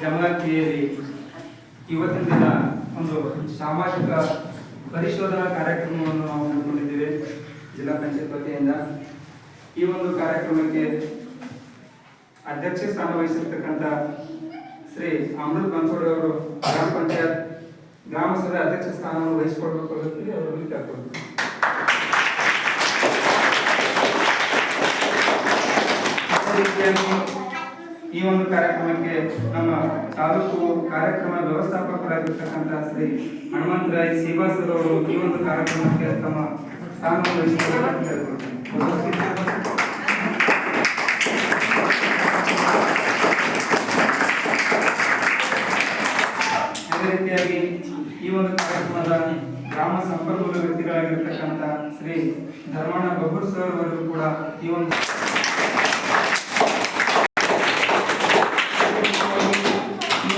ಜಮಗಾತಿಯಲ್ಲಿ ಇವತ್ತಿನ ದಿನ ಒಂದು ಸಾಮಾಜಿಕ ಪರಿಶೋಧನಾ ಕಾರ್ಯಕ್ರಮವನ್ನು ನಾವು ಹಮ್ಮಿಕೊಂಡಿದ್ದೇವೆ ಜಿಲ್ಲಾ ಪಂಚಾಯತ್ ವತಿಯಿಂದ. ಈ ಒಂದು ಕಾರ್ಯಕ್ರಮಕ್ಕೆ ಅಧ್ಯಕ್ಷ ಸ್ಥಾನ ವಹಿಸಿರ್ತಕ್ಕಂಥ ಶ್ರೀ ಅಮೃತ್ ಬನ್ಸೋಡ್ ಅವರು ಗ್ರಾಮ ಪಂಚಾಯತ್ ಗ್ರಾಮ ಸಭೆ ಅಧ್ಯಕ್ಷ ಸ್ಥಾನವನ್ನು ವಹಿಸಿಕೊಳ್ಬೇಕು ಅನ್ನೋದಕ್ಕೆ ಅವರಲ್ಲಿ ಕೇಳ್ಕೊಳ್ಬೇಕು ಈ ಒಂದು ಕಾರ್ಯಕ್ರಮಕ್ಕೆ ನಮ್ಮ ತಾಲೂಕು ಕಾರ್ಯಕ್ರಮ ವ್ಯವಸ್ಥಾಪಕರಾಗಿರ್ತಕ್ಕಂಥ ಶ್ರೀ ಹನುಮಂತರಾಯ್ ಶ್ರೀವಾಸರ್ ಅವರು ಈ ಒಂದು ಕಾರ್ಯಕ್ರಮಕ್ಕೆ ತಮ್ಮ ಸ್ಥಾನವನ್ನು ರೀತಿಯಾಗಿ ಈ ಒಂದು ಕಾರ್ಯಕ್ರಮದ ಗ್ರಾಮ ಸಂಪನ್ಮೂಲ ವ್ಯಕ್ತಿಗಳಾಗಿರ್ತಕ್ಕಂಥ ಶ್ರೀ ಧರ್ಮಣ್ಣ ಬಬ್ಬೂರ್ ಸರ್ ಅವರು ಕೂಡ ಈ ಒಂದು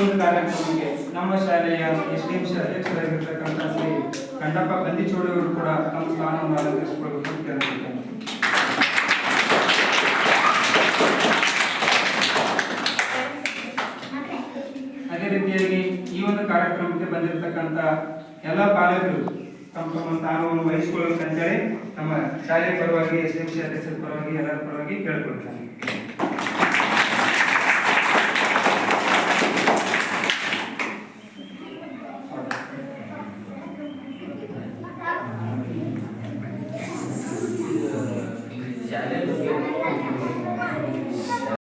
ಒಂದು ಕಾರ್ಯಕ್ರಮಕ್ಕೆ ನಮ್ಮ ಶಾಲೆಯ ಡಿ ಸಿ ಅಧ್ಯಕ್ಷರಾಗಿರ್ತಕ್ಕಂಥ ಶ್ರೀ ಕಂಡಪ್ಪ ಕಂದಿಚೋಡಿ ಅವರು ಕೂಡ ತಮ್ಮ ಸ್ಥಾನವನ್ನು ಅಲಂಕರಿಸಿಕೊಳ್ಳಬೇಕು. ಅದೇ ರೀತಿಯಾಗಿ ಈ ಒಂದು ಕಾರ್ಯಕ್ರಮಕ್ಕೆ ಬಂದಿರತಕ್ಕಂಥ ಎಲ್ಲ ಪಾಲಕರು ತಮ್ಮ ತಮ್ಮ ಸ್ಥಾನವನ್ನು ವಹಿಸಿಕೊಳ್ಳಬೇಕಂತೇಳಿ ನಮ್ಮ ಶಾಲೆಯ ಪರವಾಗಿ, ಎಸ್ ಅಧ್ಯಕ್ಷರ ಪರವಾಗಿ, ಎಲ್ಲರ ಪರವಾಗಿ ಕೇಳ್ಕೊಳ್ತೇನೆ